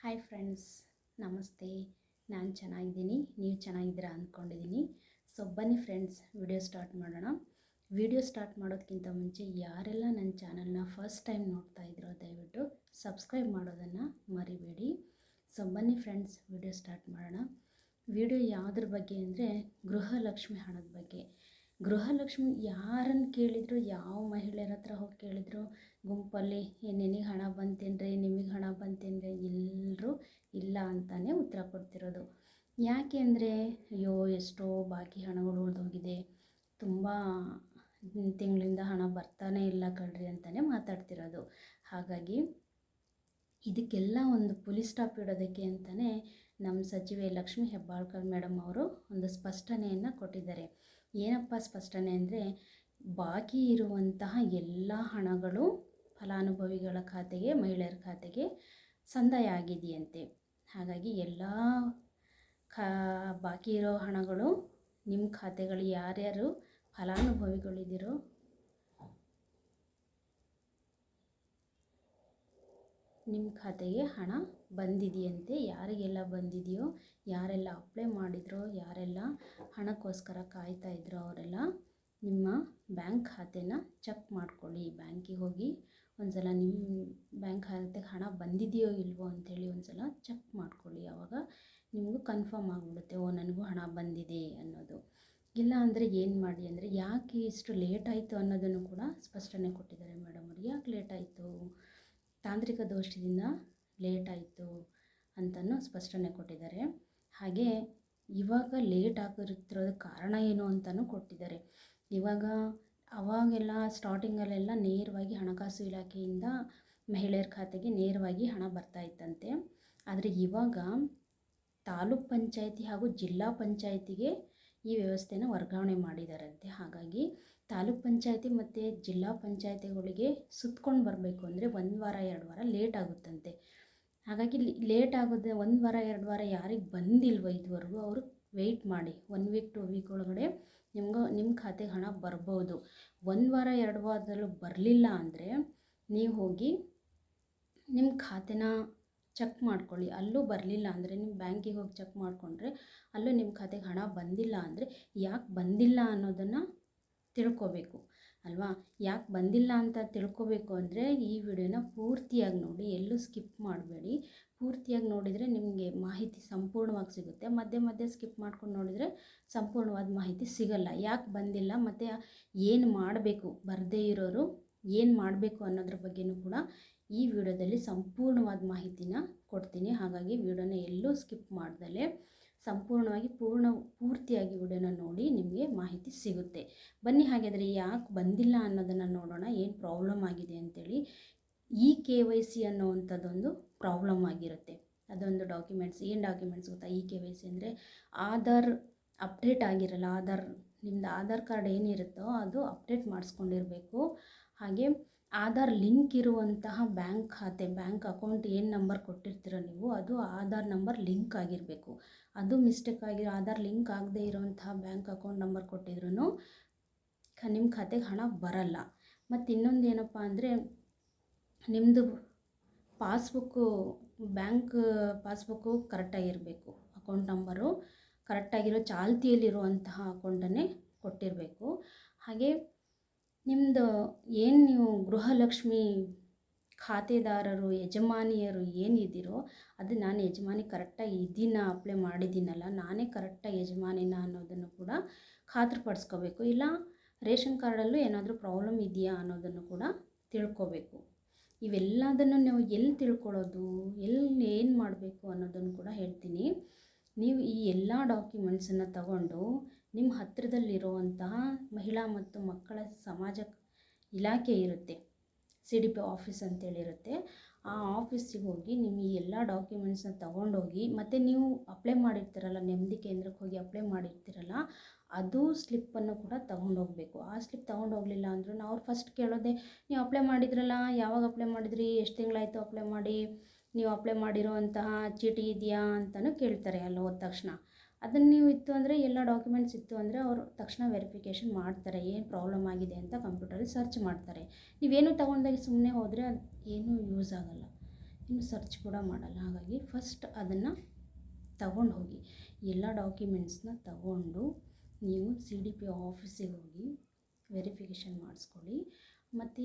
Hi friends ನಮಸ್ತೆ. ನಾನು ಚೆನ್ನಾಗಿದ್ದೀನಿ ನೀವು ಚೆನ್ನಾಗಿದ್ದೀರಾ ಅಂದ್ಕೊಂಡಿದ್ದೀನಿ ಸೊ ಬನ್ನಿ ಫ್ರೆಂಡ್ಸ್ ವಿಡಿಯೋ ಸ್ಟಾರ್ಟ್ ಮಾಡೋಣ. ವಿಡಿಯೋ ಸ್ಟಾರ್ಟ್ ಮಾಡೋದಕ್ಕಿಂತ ಮುಂಚೆ ಯಾರೆಲ್ಲ ನನ್ನ ಚಾನಲ್ನ ಫಸ್ಟ್ ಟೈಮ್ ನೋಡ್ತಾ ಇದ್ರೋ ದಯವಿಟ್ಟು ಸಬ್ಸ್ಕ್ರೈಬ್ ಮಾಡೋದನ್ನು ಮರಿಬೇಡಿ. ಸೊ ಬನ್ನಿ ಫ್ರೆಂಡ್ಸ್ ವಿಡಿಯೋ ಸ್ಟಾರ್ಟ್ ಮಾಡೋಣ. ವಿಡಿಯೋ ಯಾವುದ್ರ ಬಗ್ಗೆ ಅಂದರೆ ಗೃಹಲಕ್ಷ್ಮಿ ಹಣದ ಬಗ್ಗೆ. ಗೃಹಲಕ್ಷ್ಮಿ ಯಾರನ್ನು ಕೇಳಿದ್ರು ಯಾವ ಮಹಿಳೆಯರ ಹತ್ರ ಹೋಗಿ ಕೇಳಿದ್ರು ಗುಂಪಲ್ಲಿ "ಏ, ನಿನಗೆ ಹಣ ಬಂತೇನ್ರಿ ನಿಮಗೆ ಹಣ ಬಂತೇನ್ರಿ ಎಲ್ಲರೂ ಅಂತಾನೆ ಉತ್ತರ ಕೊಡ್ತಿರೋದು. ಯಾಕೆ ಅಂದರೆ, ಅಯ್ಯೋ, ಎಷ್ಟೋ ಬಾಕಿ ಹಣಗಳು ಉಳಿದೋಗಿದೆ. ತುಂಬ ತಿಂಗಳಿಂದ ಹಣ ಬರ್ತಾನೆ ಇಲ್ಲ ಕಣ್ರಿ ಅಂತಲೇ ಮಾತಾಡ್ತಿರೋದು. ಹಾಗಾಗಿ ಇದಕ್ಕೆಲ್ಲ ಒಂದು ಪುಲಿಸ್ ಸ್ಟಾಪ್ ಇಡೋದಕ್ಕೆ ಅಂತಲೇ ನಮ್ಮ ಸಚಿವೆ ಲಕ್ಷ್ಮಿ ಹೆಬ್ಬಾಳ್ಕರ್ ಮೇಡಮ್ ಅವರು ಒಂದು ಸ್ಪಷ್ಟನೆಯನ್ನು ಕೊಟ್ಟಿದ್ದಾರೆ. ಏನಪ್ಪ ಸ್ಪಷ್ಟನೆ ಅಂದರೆ, ಬಾಕಿ ಇರುವಂತಹ ಎಲ್ಲ ಹಣಗಳು ಫಲಾನುಭವಿಗಳ ಖಾತೆಗೆ, ಮಹಿಳೆಯರ ಖಾತೆಗೆ ಸಂದಾಯ ಆಗಿದೆಯಂತೆ. ಹಾಗಾಗಿ ಎಲ್ಲ ಖಾ, ಬಾಕಿ ಇರೋ ಹಣಗಳು ನಿಮ್ಮ ಖಾತೆಗಳು ಯಾರ್ಯಾರು ಫಲಾನುಭವಿಗಳಿದ್ದೀರೋ ನಿಮ್ಮ ಖಾತೆಗೆ ಹಣ ಬಂದಿದೆಯಂತೆ, ಯಾರಿಗೆಲ್ಲ ಬಂದಿದೆಯೋ, ಯಾರೆಲ್ಲ ಅಪ್ಲೈ ಮಾಡಿದ್ರೋ, ಯಾರೆಲ್ಲ ಹಣಕ್ಕೋಸ್ಕರ ಕಾಯ್ತಾ ಇದ್ರೋ ಅವರೆಲ್ಲ ನಿಮ್ಮ ಬ್ಯಾಂಕ್ ಖಾತೆನ ಚೆಕ್ ಮಾಡ್ಕೊಳ್ಳಿ. ಬ್ಯಾಂಕಿಗೆ ಹೋಗಿ ಒಂದು ಸಲ ನಿಮ್ಮ ಬ್ಯಾಂಕ್ ಖಾತೆಗೆ ಹಣ ಬಂದಿದೆಯೋ ಇಲ್ವೋ ಅಂಥೇಳಿ ಒಂದ್ಸಲ ಚೆಕ್ ಮಾಡ್ಕೊಳ್ಳಿ. ಆವಾಗ ನಿಮಗೂ ಕನ್ಫರ್ಮ್ ಆಗಿಬಿಡುತ್ತೆ, ಓ, ನನಗೂ ಹಣ ಬಂದಿದೆ ಅನ್ನೋದು. ಇಲ್ಲ ಅಂದರೆ ಏನು ಮಾಡಿ ಅಂದರೆ ಯಾಕೆ ಇಷ್ಟು ಲೇಟ್ ಆಯಿತು ಅನ್ನೋದನ್ನು ಕೂಡ ಸ್ಪಷ್ಟನೆ ಕೊಟ್ಟಿದ್ದಾರೆ ಮೇಡಮ್ ಅವರು. ಯಾಕೆ ಲೇಟ್ ಆಯಿತು? ತಾಂತ್ರಿಕ ದೋಷದಿಂದ ಲೇಟ್ ಆಯಿತು ಅಂತಲೂ ಸ್ಪಷ್ಟನೆ ಕೊಟ್ಟಿದ್ದಾರೆ. ಹಾಗೆ ಇವಾಗ ಲೇಟ್ ಆಗಿರ್ತಿರೋದು ಕಾರಣ ಏನು ಅಂತಲೂ ಕೊಟ್ಟಿದ್ದಾರೆ. ಇವಾಗ ಅವಾಗೆಲ್ಲ ಸ್ಟಾರ್ಟಿಂಗಲ್ಲೆಲ್ಲ ನೇರವಾಗಿ ಹಣಕಾಸು ಇಲಾಖೆಯಿಂದ ಮಹಿಳೆಯರ ಖಾತೆಗೆ ನೇರವಾಗಿ ಹಣ ಬರ್ತಾ ಇತ್ತಂತೆ. ಆದರೆ ಇವಾಗ ತಾಲೂಕ್ ಪಂಚಾಯತಿ ಹಾಗೂ ಜಿಲ್ಲಾ ಪಂಚಾಯತಿಗೆ ಈ ವ್ಯವಸ್ಥೆನ ವರ್ಗಾವಣೆ ಮಾಡಿದಾರಂತೆ. ಹಾಗಾಗಿ ತಾಲೂಕ್ ಪಂಚಾಯತಿ ಮತ್ತು ಜಿಲ್ಲಾ ಪಂಚಾಯತಿಗಳಿಗೆ ಸುತ್ಕೊಂಡು ಬರಬೇಕು ಅಂದರೆ ಒಂದು ವಾರ, ಎರಡು ವಾರ ಲೇಟ್ ಆಗುತ್ತಂತೆ. ಹಾಗಾಗಿ ಲೇಟ್ ಆಗೋದೇ ಒಂದು ವಾರ, ಎರಡು ವಾರ ಯಾರಿಗೆ ಬಂದಿಲ್ವೋ ಇದುವರೆಗೂ ಅವರು ವೆಯ್ಟ್ ಮಾಡಿ. ಒನ್ ವೀಕ್ ಟು ವೀಕ್ ಒಳಗಡೆ ನಿಮ್ಗೆ ನಿಮ್ಮ ಖಾತೆಗೆ ಹಣ ಬರ್ಬೋದು. ಒಂದು ವಾರ, ಎರಡು ವಾರದಲ್ಲೂ ಬರಲಿಲ್ಲ ಅಂದರೆ ನೀವು ಹೋಗಿ ನಿಮ್ಮ ಖಾತೆನ ಚೆಕ್ ಮಾಡ್ಕೊಳ್ಳಿ. ಅಲ್ಲೂ ಬರಲಿಲ್ಲ ಅಂದರೆ ನಿಮ್ಮ ಬ್ಯಾಂಕಿಗೆ ಹೋಗಿ ಚೆಕ್ ಮಾಡಿಕೊಂಡ್ರೆ ಅಲ್ಲೂ ನಿಮ್ಮ ಖಾತೆಗೆ ಹಣ ಬಂದಿಲ್ಲ ಅಂದರೆ ಯಾಕೆ ಬಂದಿಲ್ಲ ಅನ್ನೋದನ್ನು ತಿಳ್ಕೊಬೇಕು, ಅಲ್ವಾ? ಯಾಕೆ ಬಂದಿಲ್ಲ ಅಂತ ತಿಳ್ಕೊಬೇಕು ಅಂದರೆ ಈ ವಿಡಿಯೋನ ಪೂರ್ತಿಯಾಗಿ ನೋಡಿ, ಎಲ್ಲೂ ಸ್ಕಿಪ್ ಮಾಡಬೇಡಿ. ಪೂರ್ತಿಯಾಗಿ ನೋಡಿದರೆ ನಿಮಗೆ ಮಾಹಿತಿ ಸಂಪೂರ್ಣವಾಗಿ ಸಿಗುತ್ತೆ. ಮಧ್ಯೆ ಮಧ್ಯೆ ಸ್ಕಿಪ್ ಮಾಡ್ಕೊಂಡು ನೋಡಿದರೆ ಸಂಪೂರ್ಣವಾದ ಮಾಹಿತಿ ಸಿಗಲ್ಲ. ಯಾಕೆ ಬಂದಿಲ್ಲ ಮತ್ತು ಏನು ಮಾಡಬೇಕು? ಬರದೇ ಇರೋರು ಏನು ಮಾಡಬೇಕು ಅನ್ನೋದ್ರ ಬಗ್ಗೆನೂ ಕೂಡ ಈ ವಿಡಿಯೋದಲ್ಲಿ ಸಂಪೂರ್ಣವಾದ ಮಾಹಿತಿನ ಕೊಡ್ತೀನಿ. ಹಾಗಾಗಿ ವಿಡಿಯೋನ ಎಲ್ಲೂ ಸ್ಕಿಪ್ ಮಾಡ್ದಲೇ. ಸಂಪೂರ್ಣವಾಗಿ ಪೂರ್ಣ, ಪೂರ್ತಿಯಾಗಿ ವಿಡಿಯೋನ ನೋಡಿ ನಿಮಗೆ ಮಾಹಿತಿ ಸಿಗುತ್ತೆ. ಬನ್ನಿ ಹಾಗಾದರೆ ಯಾಕೆ ಬಂದಿಲ್ಲ ಅನ್ನೋದನ್ನು ನೋಡೋಣ. ಏನು ಪ್ರಾಬ್ಲಮ್ ಆಗಿದೆ ಅಂತೇಳಿ ಇ ಕೆ ವೈ ಸಿ ಅನ್ನೋವಂಥದ್ದೊಂದು ಪ್ರಾಬ್ಲಮ್ ಆಗಿರುತ್ತೆ. ಅದೊಂದು ಡಾಕ್ಯುಮೆಂಟ್ಸ್ ಏನು ಡಾಕ್ಯುಮೆಂಟ್ಸ್ ಗೊತ್ತಾ? ಇ ಕೆ ವೈ ಸಿ ಅಂದರೆ ಆಧಾರ್ ಅಪ್ಡೇಟ್ ಆಗಿರಲ್ಲ, ಆಧಾರ್ ನಿಮ್ಮದು ಆಧಾರ್ ಕಾರ್ಡ್ ಏನಿರುತ್ತೋ ಅದು ಅಪ್ಡೇಟ್ ಮಾಡಿಸ್ಕೊಂಡಿರಬೇಕು. ಹಾಗೆ ಆಧಾರ್ ಲಿಂಕ್ ಇರುವಂತಹ ಬ್ಯಾಂಕ್ ಖಾತೆ, ಬ್ಯಾಂಕ್ ಅಕೌಂಟ್ ಏನು ನಂಬರ್ ಕೊಟ್ಟಿರ್ತೀರ ನೀವು ಅದು ಆಧಾರ್ ನಂಬರ್ ಲಿಂಕ್ ಆಗಿರಬೇಕು. ಅದು ಮಿಸ್ಟೇಕ್ ಆಗಿ, ಆಧಾರ್ ಲಿಂಕ್ ಆಗದೇ ಇರುವಂತಹ ಬ್ಯಾಂಕ್ ಅಕೌಂಟ್ ನಂಬರ್ ಕೊಟ್ಟಿದ್ರು ನಿಮ್ಮ ಖಾತೆಗೆ ಹಣ ಬರಲ್ಲ. ಮತ್ತು ಇನ್ನೊಂದು ಏನಪ್ಪ ಅಂದರೆ ನಿಮ್ಮದು ಪಾಸ್ಬುಕ್ಕು ಬ್ಯಾಂಕ್ ಪಾಸ್ಬುಕ್ಕು ಕರೆಕ್ಟಾಗಿರಬೇಕು ಅಕೌಂಟ್ ನಂಬರು ಕರೆಕ್ಟಾಗಿರೋ ಚಾಲ್ತಿಯಲ್ಲಿರುವಂತಹ ಅಕೌಂಟನ್ನೇ ಕೊಟ್ಟಿರಬೇಕು. ಹಾಗೆ ನಿಮ್ಮದು ಏನು ನೀವು ಗೃಹಲಕ್ಷ್ಮಿ ಖಾತೆದಾರರು, ಯಜಮಾನಿಯರು ಏನಿದ್ದೀರೋ ಅದು ನಾನು ಯಜಮಾನಿ ಕರೆಕ್ಟಾಗಿ ಇದ್ದೀನ ಅಪ್ಲೈ ಮಾಡಿದ್ದೀನಲ್ಲ, ನಾನೇ ಕರೆಕ್ಟಾಗಿ ಯಜಮಾನಿನ ಅನ್ನೋದನ್ನು ಕೂಡ ಖಾತ್ರಿಪಡಿಸ್ಕೋಬೇಕು. ಇಲ್ಲ, ರೇಷನ್ ಕಾರ್ಡಲ್ಲೂ ಏನಾದರೂ ಪ್ರಾಬ್ಲಮ್ ಇದೆಯಾ ಅನ್ನೋದನ್ನು ಕೂಡ ತಿಳ್ಕೊಬೇಕು. ಇವೆಲ್ಲದನ್ನು ನಾವು ಎಲ್ಲಿ ತಿಳ್ಕೊಳ್ಳೋದು, ಎಲ್ಲಿ ಏನು ಮಾಡಬೇಕು ಅನ್ನೋದನ್ನು ಕೂಡ ಹೇಳ್ತೀನಿ. ನೀವು ಈ ಎಲ್ಲ ಡಾಕ್ಯುಮೆಂಟ್ಸನ್ನು ತಗೊಂಡು ನಿಮ್ಮ ಹತ್ತಿರದಲ್ಲಿರುವಂತಹ ಮಹಿಳಾ ಮತ್ತು ಮಕ್ಕಳ ಸಮಾಜ ಇಲಾಖೆ ಇರುತ್ತೆ. ಸಿ ಡಿ ಪಿ ಆಫೀಸ್ ಅಂತೇಳಿರುತ್ತೆ. ಆ ಆಫೀಸಿಗೆ ಹೋಗಿ ನಿಮ್ಮ ಈ ಎಲ್ಲ ಡಾಕ್ಯುಮೆಂಟ್ಸನ್ನ ತೊಗೊಂಡೋಗಿ ಮತ್ತು ನೀವು ಅಪ್ಲೈ ಮಾಡಿರ್ತೀರಲ್ಲ, ನೆಮ್ಮದಿ ಕೇಂದ್ರಕ್ಕೆ ಹೋಗಿ ಅಪ್ಲೈ ಮಾಡಿರ್ತೀರಲ್ಲ, ಅದು ಸ್ಲಿಪ್ಪನ್ನು ಕೂಡ ತೊಗೊಂಡೋಗ್ಬೇಕು. ಆ ಸ್ಲಿಪ್ ತೊಗೊಂಡೋಗ್ಲಿಲ್ಲ ಅಂದ್ರೂ ಅವ್ರು ಫಸ್ಟ್ ಕೇಳೋದೇ, ನೀವು ಅಪ್ಲೈ ಮಾಡಿದ್ರಲ್ಲ, ಯಾವಾಗ ಅಪ್ಲೈ ಮಾಡಿದ್ರಿ, ಎಷ್ಟು ತಿಂಗಳಾಯಿತು ಅಪ್ಲೈ ಮಾಡಿ, ನೀವು ಅಪ್ಲೈ ಮಾಡಿರುವಂತಹ ಚೀಟಿ ಇದೆಯಾ? ಅಂತಲೂ ಕೇಳ್ತಾರೆ ಅಲ್ಲಿ ಹೋದ ತಕ್ಷಣ. ಅದನ್ನು ನೀವು ಇತ್ತು ಅಂದರೆ ಎಲ್ಲ ಡಾಕ್ಯುಮೆಂಟ್ಸ್ ಇತ್ತು ಅಂದರೆ ಅವರು ತಕ್ಷಣ ವೆರಿಫಿಕೇಷನ್ ಮಾಡ್ತಾರೆ, ಏನು ಪ್ರಾಬ್ಲಮ್ ಆಗಿದೆ ಅಂತ ಕಂಪ್ಯೂಟರಲ್ಲಿ ಸರ್ಚ್ ಮಾಡ್ತಾರೆ. ನೀವೇನು ತೊಗೊಂಡಾಗ ಸುಮ್ಮನೆ ಹೋದರೆ ಅದು ಏನೂ ಯೂಸ್ ಆಗೋಲ್ಲ. ಇನ್ನು ಸರ್ಚ್ ಕೂಡ ಮಾಡಲ್ಲ. ಹಾಗಾಗಿ ಫಸ್ಟ್ ಅದನ್ನು ತಗೊಂಡು ಹೋಗಿ, ಎಲ್ಲ ಡಾಕ್ಯುಮೆಂಟ್ಸ್ನ ತಗೊಂಡು ನೀವು ಸಿ ಡಿ ಪಿ ಆಫೀಸಿಗೆ ಹೋಗಿ ವೆರಿಫಿಕೇಷನ್ ಮಾಡಿಸ್ಕೊಳ್ಳಿ. ಮತ್ತು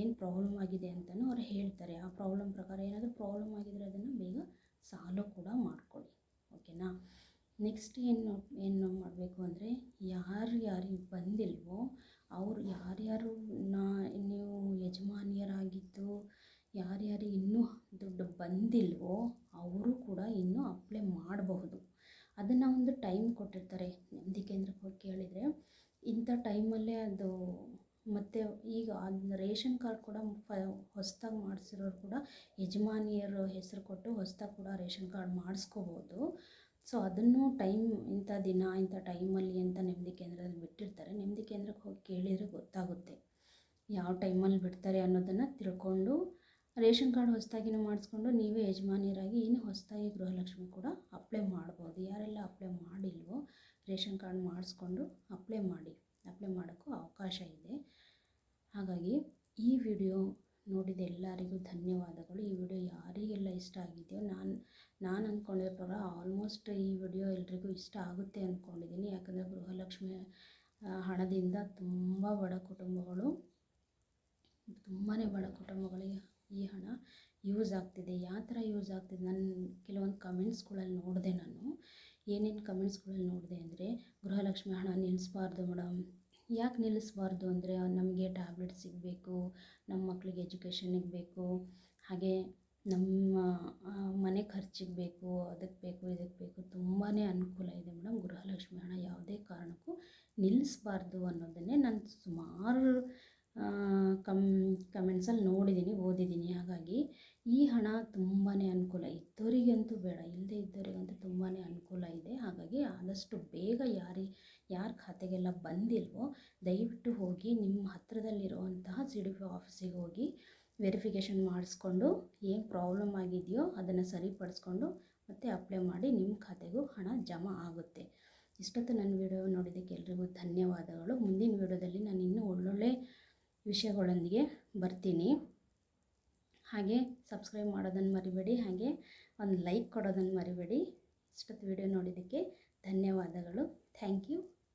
ಏನು ಪ್ರಾಬ್ಲಮ್ ಆಗಿದೆ ಅಂತಲೂ ಅವ್ರು ಹೇಳ್ತಾರೆ. ಆ ಪ್ರಾಬ್ಲಮ್ ಪ್ರಕಾರ ಏನಾದರೂ ಪ್ರಾಬ್ಲಮ್ ಆಗಿದ್ರೆ ಅದನ್ನು ಬೇಗ ಸಾಲ್ವ್ ಕೂಡ ಮಾಡ್ಕೊಳ್ಳಿ ನೆಕ್ಸ್ಟ್ ಏನು ಏನು ಮಾಡಬೇಕು ಅಂದರೆ ಯಾರು ಯಾರಿಗೆ ಬಂದಿಲ್ವೋ ಅವರು ಯಾರ್ಯಾರು ನಾ, ನೀವು ಯಜಮಾನಿಯರಾಗಿದ್ದು ಯಾರ್ಯಾರು ಇನ್ನೂ ದುಡ್ಡು ಬಂದಿಲ್ವೋ ಅವರು ಕೂಡ ಇನ್ನೂ ಅಪ್ಲೈ ಮಾಡಬಹುದು. ಅದನ್ನು ಒಂದು ಟೈಮ್ ಕೊಟ್ಟಿರ್ತಾರೆ. ನೆಮ್ಮದಿ ಕೇಂದ್ರಕ್ಕೆ ಹೋಗಿ ಕೇಳಿದರೆ ಇಂಥ ಟೈಮಲ್ಲೇ ಅದು ಮತ್ತು ಈಗ ಅದು ರೇಷನ್ ಕಾರ್ಡ್ ಕೂಡ ಫ, ಹೊಸ್ದಾಗಿ ಮಾಡಿಸಿರೋರು ಕೂಡ ಯಜಮಾನಿಯರ ಹೆಸರು ಕೊಟ್ಟು ಹೊಸ್ದಾಗಿ ಕೂಡ ರೇಷನ್ ಕಾರ್ಡ್ ಮಾಡಿಸ್ಕೋಬೋದು. ಸೊ ಅದನ್ನು ಟೈಮ್ ಇಂಥ ದಿನ, ಇಂಥ ಟೈಮಲ್ಲಿ ಅಂತ ನೆಮ್ಮದಿ ಕೇಂದ್ರದಲ್ಲಿ ಬಿಟ್ಟಿರ್ತಾರೆ. ನೆಮ್ಮದಿ ಕೇಂದ್ರಕ್ಕೆ ಹೋಗಿ ಕೇಳಿದರೆ ಗೊತ್ತಾಗುತ್ತೆ ಯಾವ ಟೈಮಲ್ಲಿ ಬಿಡ್ತಾರೆ ಅನ್ನೋದನ್ನು ತಿಳ್ಕೊಂಡು, ರೇಷನ್ ಕಾರ್ಡ್ ಹೊಸದಾಗಿನೂ ಮಾಡಿಸ್ಕೊಂಡು, ನೀವೇ ಯಜಮಾನಿಯರಾಗಿ ಇನ್ನು ಹೊಸದಾಗಿ ಗೃಹಲಕ್ಷ್ಮಿ ಕೂಡ ಅಪ್ಲೈ ಮಾಡ್ಬೋದು. ಯಾರೆಲ್ಲ ಅಪ್ಲೈ ಮಾಡಿಲ್ವೋ, ರೇಷನ್ ಕಾರ್ಡ್ ಮಾಡಿಸ್ಕೊಂಡು ಅಪ್ಲೈ ಮಾಡಿ. ಅಪ್ಲೈ ಮಾಡೋಕ್ಕೂ ಅವಕಾಶ ಇದೆ. ಹಾಗಾಗಿ ಈ ವಿಡಿಯೋ ನೋಡಿದ ಎಲ್ಲರಿಗೂ ಧನ್ಯವಾದಗಳು. ಈ ವಿಡಿಯೋ ಯಾರಿಗೆಲ್ಲ ಇಷ್ಟ ಆಗಿದೆಯೋ ನಾನು ನಾನು ಅಂದ್ಕೊಂಡಿರೋ ಪ್ರಕಾರ ಆಲ್ಮೋಸ್ಟ್ ಈ ವಿಡಿಯೋ ಎಲ್ರಿಗೂ ಇಷ್ಟ ಆಗುತ್ತೆ ಅಂದ್ಕೊಂಡಿದ್ದೀನಿ ಯಾಕಂದರೆ ಗೃಹಲಕ್ಷ್ಮಿ ಹಣದಿಂದ ತುಂಬ ಬಡ ಕುಟುಂಬಗಳು ತುಂಬಾ ಬಡ ಕುಟುಂಬಗಳಿಗೆ ಈ ಹಣ ಯೂಸ್ ಆಗ್ತಿದೆ. ಯಾವ ಥರ ಯೂಸ್ ಆಗ್ತಿದೆ ನಾನು, ಕೆಲವೊಂದು ಕಮೆಂಟ್ಸ್ಗಳಲ್ಲಿ ನೋಡಿದೆ ನಾನು. ಏನೇನು ಕಮೆಂಟ್ಸ್ಗಳಲ್ಲಿ ನೋಡಿದೆ ಅಂದರೆ ಗೃಹಲಕ್ಷ್ಮಿ ಹಣ ನಿಲ್ಲಿಸ್ಬಾರ್ದು ಮೇಡಮ್ ಯಾಕೆ ನಿಲ್ಲಿಸ್ಬಾರ್ದು ಅಂದರೆ ನಮಗೆ ಟ್ಯಾಬ್ಲೆಟ್ ಸಿಗಬೇಕು ನಮ್ಮ ಮಕ್ಕಳಿಗೆ ಎಜುಕೇಷನಿಗೆ ಬೇಕು ಹಾಗೆ ನಮ್ಮ ಮನೆ ಖರ್ಚಿಗೆ ಬೇಕು ಅದಕ್ಕೆ ಬೇಕು ಇದಕ್ಕೆ ಬೇಕು ತುಂಬಾ ಅನುಕೂಲ ಇದೆ ಮೇಡಮ್ ಗೃಹಲಕ್ಷ್ಮಿ ಹಣ ಯಾವುದೇ ಕಾರಣಕ್ಕೂ ನಿಲ್ಲಿಸ್ಬಾರ್ದು ಅನ್ನೋದನ್ನೇ ನಾನು ಸುಮಾರು ಕಮ್ ಕಮೆಂಟ್ಸಲ್ಲಿ ನೋಡಿದ್ದೀನಿ ಓದಿದ್ದೀನಿ ಹಾಗಾಗಿ ಈ ಹಣ ತುಂಬಾ ಅನುಕೂಲ. ಇದ್ದವರಿಗಂತೂ ಬೇಡ ಇಲ್ಲದೇ ಇದ್ದವರಿಗಂತೂ ತುಂಬಾ ಅನುಕೂಲ ಇದೆ. ಹಾಗಾಗಿ ಆದಷ್ಟು ಬೇಗ ಯಾರಿ ಯಾರ ಖಾತೆಗೆಲ್ಲ ಬಂದಿಲ್ವೋ, ದಯವಿಟ್ಟು ಹೋಗಿ ನಿಮ್ಮ ಹತ್ತಿರದಲ್ಲಿರುವಂತಹ ಸಿ ಡಿ ಪಿ ಆಫೀಸಿಗೆ ಹೋಗಿ ವೆರಿಫಿಕೇಷನ್ ಮಾಡಿಸ್ಕೊಂಡು ಏನು ಪ್ರಾಬ್ಲಮ್ ಆಗಿದೆಯೋ ಅದನ್ನು ಸರಿಪಡಿಸ್ಕೊಂಡು ಮತ್ತೆ ಅಪ್ಲೈ ಮಾಡಿ ನಿಮ್ಮ ಖಾತೆಗೂ ಹಣ ಜಮಾ ಆಗುತ್ತೆ. ಇಷ್ಟೊತ್ತು ನನ್ನ ವಿಡಿಯೋ ನೋಡಿದ್ದಕ್ಕೆ ಎಲ್ರಿಗೂ ಧನ್ಯವಾದಗಳು. ಮುಂದಿನ ವಿಡಿಯೋದಲ್ಲಿ ನಾನು ಇನ್ನೂ ಒಳ್ಳೊಳ್ಳೆ ವಿಷಯಗಳೊಂದಿಗೆ ಬರ್ತೀನಿ. ಹಾಗೆ ಸಬ್ಸ್ಕ್ರೈಬ್ ಮಾಡೋದನ್ನು ಮರಿಬೇಡಿ, ಹಾಗೆ ಒಂದು ಲೈಕ್ ಕೊಡೋದನ್ನು ಮರಿಬೇಡಿ. ಇಷ್ಟೊತ್ತು ವಿಡಿಯೋ ನೋಡಿದ್ದಕ್ಕೆ ಧನ್ಯವಾದಗಳು. Thank you